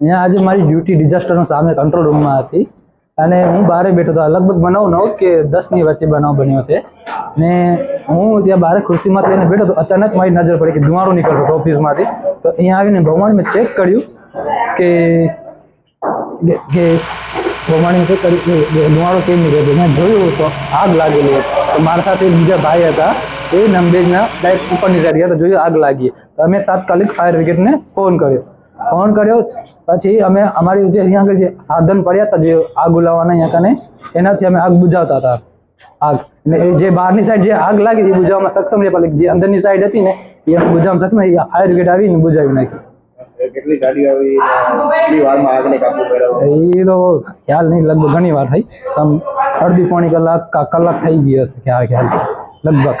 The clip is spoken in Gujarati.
અહીંયા આજે મારી ડ્યુટી ડિઝાસ્ટરનો સામે કંટ્રોલ રૂમમાં હતી. અને હું બહાર બેઠો હતો. લગભગ બનાવ નવ કે દસની વચ્ચે બનાવ બન્યો છે. ને હું ત્યાં બહાર ખુરશીમાં એને બેઠો હતો. અચાનક મારી નજર પડી કે ધુમાડો નીકળતો હતો ઓફિસમાંથી. તો અહીંયા આવીને ભગવાન મેં ચેક કર્યું કે કે- કે ભગવાને ચેક કર્યું કે કે ધુમાડો કેમ નીકળ્યો મેં જોયું તો આગ લાગેલી તો મારા સાથે બીજા ભાઈ હતા. એ નંબેજના ડાયરેક્ટ ઉપરની નીકળી ગયા તો જોયું આગ લાગી. તો અમે તાત્કાલિક ફાયર બ્રિગેડને ફોન કર્યો. ફોન કર્યો પછી અમે અમારી જે અહીંયા આગળ જે સાધન પડ્યા હતા જે આગ ઉલાવવાના અહીંયા કને એનાથી અમે આગ બુઝાવતા હતા આગ ને એ જે બહારની સાઈડ જે આગ લાગી હતી એ બુઝાવવામાં સક્ષમ છે પણ જે અંદરની સાઈડ હતી ને એ અમે બુઝાવવામાં સક્ષમ એ ફાયર બ્રિગેડ આવીને બુઝાવી નાખી કેટલી ગાડીઓ આવી ને કેટલી વારમાં આગને કાબુ મેળવ્યો એ તો ખ્યાલ નહીં લગભગ ઘણી વાર થઈ આમ અડધી પોણી કલાક કા કલાક થઈ ગઈ હશે ખ્યાલ ખ્યાલ લગભગ